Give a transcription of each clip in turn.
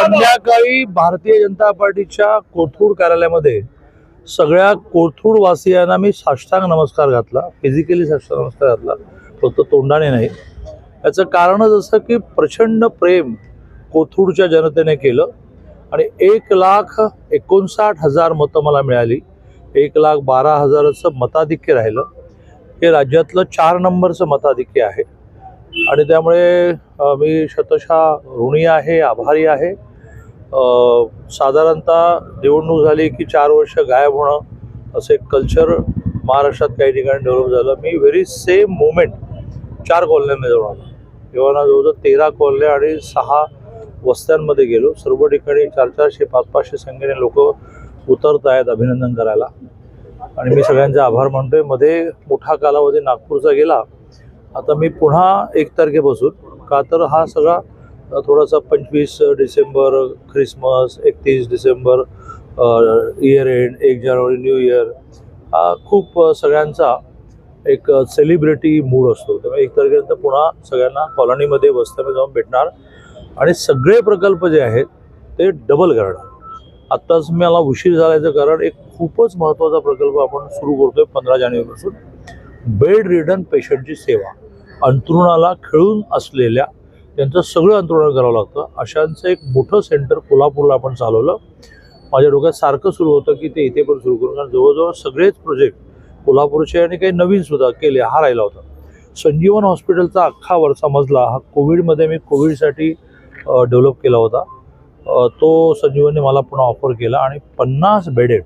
संध्याकाळी भारतीय जनता पार्टीच्या कोथरूड कार्यालयामध्ये सगळ्या कोथरूड वासियांना मी साष्टांग नमस्कार घातला. फिजिकली साष्टांग नमस्कार घातला. फक्त तोंडाने नाही. याचं कारणच असं की प्रचंड प्रेम कोथरूडच्या जनतेने केलं आणि एक लाख एकोणसाठ हजार मतं मला मिळाली. एक लाख बारा हजाराचं मताधिक्य राहिलं. हे राज्यातलं चार नंबरचं मताधिक्य आहे. आणि त्यामुळे मी शतशः ऋणी आहे आभारी आहे. साधारणतः निवडणूक झाली की चार वर्ष गायब होणं असं एक कल्चर महाराष्ट्रात काही ठिकाणी डेव्हलप झालं. मी व्हेरी सेम मुवमेंट चार कॉलन्यांमध्ये जाऊन आलो. तेव्हा ना जवळजवळ तेरा कॉलन्या आणि सहा वस्त्यांमध्ये गेलो. सर्व ठिकाणी चार चारशे पाच पाचशे संख्येने लोक उतरत आहेत अभिनंदन करायला. आणि मी सगळ्यांचे आभार मानतोय. मध्ये मोठा कालावधी नागपूरचा गेला. आता मी पुन्हा एक तारखेपासून का तर हा सगळा थोडासा पंचवीस डिसेंबर ख्रिसमस एकतीस डिसेंबर इयर एंड एक जानेवारी न्यू इयर हा खूप सगळ्यांचा एक सेलिब्रिटी मूड असतो. त्यामुळे एक तारखेनंतर पुन्हा सगळ्यांना कॉलनीमध्ये वस्त्यामध्ये जाऊन भेटणार. आणि सगळे प्रकल्प जे आहेत ते डबल करणार. आत्ताच मला उशीर झाल्याचं कारण एक खूपच महत्त्वाचा प्रकल्प आपण सुरू करतोय पंधरा जानेवारीपासून. बेड रिडन पेशंटची सेवा. अंथरुणाला खिळून असलेल्या त्यांचं सगळं अंथरुण करावं लागतं. अशांचं एक मोठं सेंटर कोल्हापूरला आपण चालवलं. माझ्या डोक्यात सारखं सुरू होतं की ते इथे पण सुरू करू कारण जवळजवळ सगळेच प्रोजेक्ट कोल्हापूरचे आणि काही नवीन सुद्धा केले हा राहिला होता. संजीवन हॉस्पिटलचा अख्खा वरचा मजला हा कोविडमध्ये मी कोविडसाठी डेव्हलप केला होता. तो संजीवनने मला पुन्हा ऑफर केला आणि पन्नास बेडेड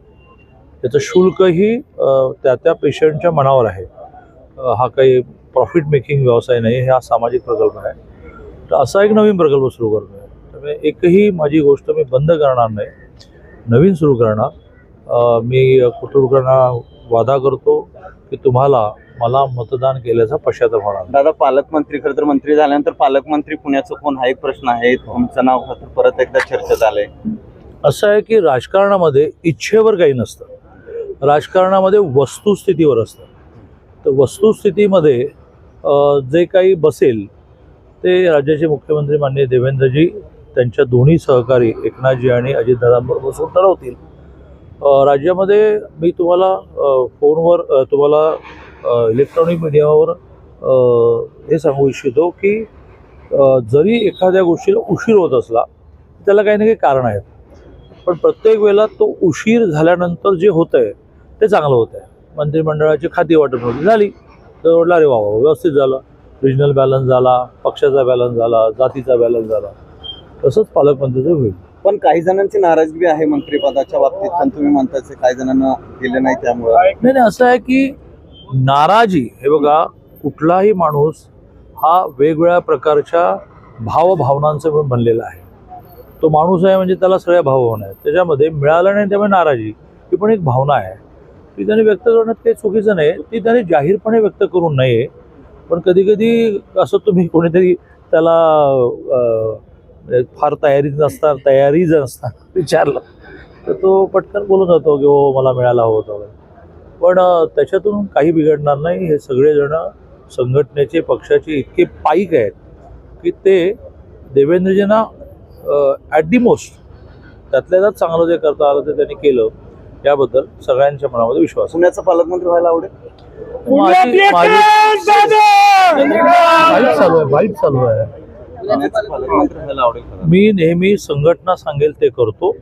त्याचं शुल्कही त्या त्या पेशंटच्या मनावर आहे. हा काही प्रॉफिट मेकिंग व्यवसाय नाही हा सामाजिक प्रकल्प आहे. तर असा एक नवीन प्रकल्प सुरू करतो आहे त्यामुळे एकही माझी गोष्ट मी बंद करणार नाही. नवीन सुरू करणार. मी कुटुंबकरांना वादा करतो की तुम्हाला मला मतदान केल्याचा पश्चाताप होणार. दादा पालकमंत्री खरं तर मंत्री झाल्यानंतर पालकमंत्री पुण्याचं कोण हा एक प्रश्न आहे? तुमचं नाव खरं तर परत एकदा चर्चेत आलंय. असं आहे की राजकारणामध्ये इच्छेवर काही नसतं. राजकारणामध्ये वस्तुस्थितीवर असतं. तर वस्तुस्थितीमध्ये जे काही बसेल ते राज्याचे मुख्यमंत्री माननीय देवेंद्रजी त्यांच्या दोन्ही सहकारी एकनाथजी आणि अजितदादांबरोबर बसून ठरवतील. राज्यामध्ये मी तुम्हाला फोनवर तुम्हाला इलेक्ट्रॉनिक मीडियावर हे सांगू इच्छितो की जरी एखाद्या गोष्टीला उशीर होत असला त्याला काही ना काही कारण आहेत. पण प्रत्येक वेळेला तो उशीर झाल्यानंतर जे होतं आहे ते चांगलं होतं आहे मंत्रिमंडळाची खाती वाटप झाली तर म्हटलं अरे वा वा, व्यवस्थित झालं. रिजनल बॅलन्स झाला पक्षाचा बॅलन्स झाला जातीचा बॅलन्स झाला. तसंच पालकमंत्र्याचं होईल. पण काही जणांची नाराजगी आहे मंत्रिपदाच्या बाबतीत पण तुम्ही म्हणताय काही जणांना दिलं नाही त्यामुळं. नाही नाही असं आहे की नाराजी हे बघा कुठलाही माणूस हा वेगवेगळ्या प्रकारच्या भावभावनांचा मिळून बनलेला आहे. तो माणूस आहे म्हणजे त्याला सगळ्या भावभावना आहेत. त्याच्यामध्ये मिळालं नाही त्यामुळे नाराजी ही पण एक भावना आहे. ती त्याने व्यक्त करण्यात काही चुकीचं नाही. ती त्याने जाहीरपणे व्यक्त करू नये पण कधी कधी असं तुम्ही कोणीतरी त्याला म्हणजे फार तयारी नसता तयारी जर नसता विचारलं तर तो पटकन बोलून जातो की हो मला मिळाला होता वगैरे पण त्याच्यातून काही बिघडणार नाही. हे सगळेजण संघटनेचे पक्षाचे इतके पाईक आहेत की ते देवेंद्रजींना ॲट दी मोस्ट त्यातल्या त्यात चांगलं जे करता आलं ते त्यांनी केलं. याबद्दल सगळ्यांच्या मनामध्ये विश्वास पुण्याचा पालकमंत्री व्हायला आवडेल? माझी- माझी- वाईट चालू आहे वाईट चालू आहे? मी नेहमी संघटना सांगेल ते करतो.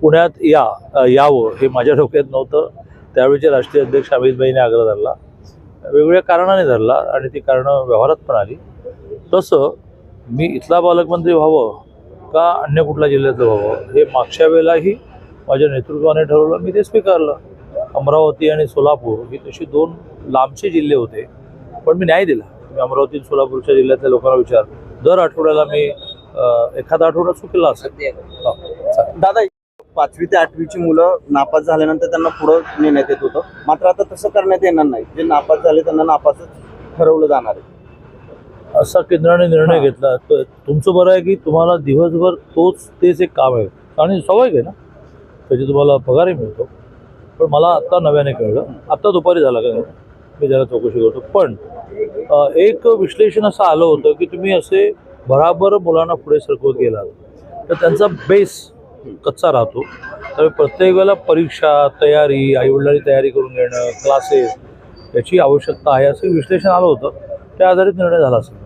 पुण्यात या यावं हे माझ्या डोक्यात नव्हतं. त्यावेळेचे राष्ट्रीय अध्यक्ष अमितभाईने आग्रह धरला. वेगवेगळ्या कारणाने धरला आणि ती कारणं व्यवहारात पण आली. तसं मी इथला पालकमंत्री व्हावं का अन्य कुठल्या जिल्ह्याचं व्हावं हे मागच्या वेळेलाही माझ्या नेतृत्वाने ठरवलं. मी ते स्वीकारलं. अमरावती आणि सोलापूर ही तशी दोन लांबचे जिल्हे होते. पण मी न्याय दिला. मी अमरावती आणि सोलापूरच्या जिल्ह्यातल्या लोकांना विचार दर आठवड्याला मी एखादा आठवडा चुकला असेल. हा. दादा पाचवी ते आठवीची मुलं नापास झाल्यानंतर त्यांना पुढं नेण्यात येत होतं. मात्र आता तसं करण्यात येणार नाही. जे नापास झाले त्यांना नापासच ठरवलं जाणार आहे. असा केंद्राने निर्णय घेतला. तर तुमचं बरं आहे की तुम्हाला दिवसभर तोच तेच एक काम आहे. आणि स्वाभाविक आहे ना? त्याची तुम्हाला पगारही मिळतो. पण मला आत्ता नव्याने कळलं. आत्ता दुपारी झाला का? नाही? मी जरा चौकशी करतो. पण एक विश्लेषण असं आलं होतं की तुम्ही असे बराबर मुलांना पुढे सरकवत गेलात. तर त्यांचा बेस कच्चा राहतो. तर प्रत्येक वेळेला परीक्षा तयारी आईवडिलांनी तयारी करून घेणं क्लासेस याची आवश्यकता आहे असं विश्लेषण आलं होतं. त्या आधारित निर्णय झाला असेल.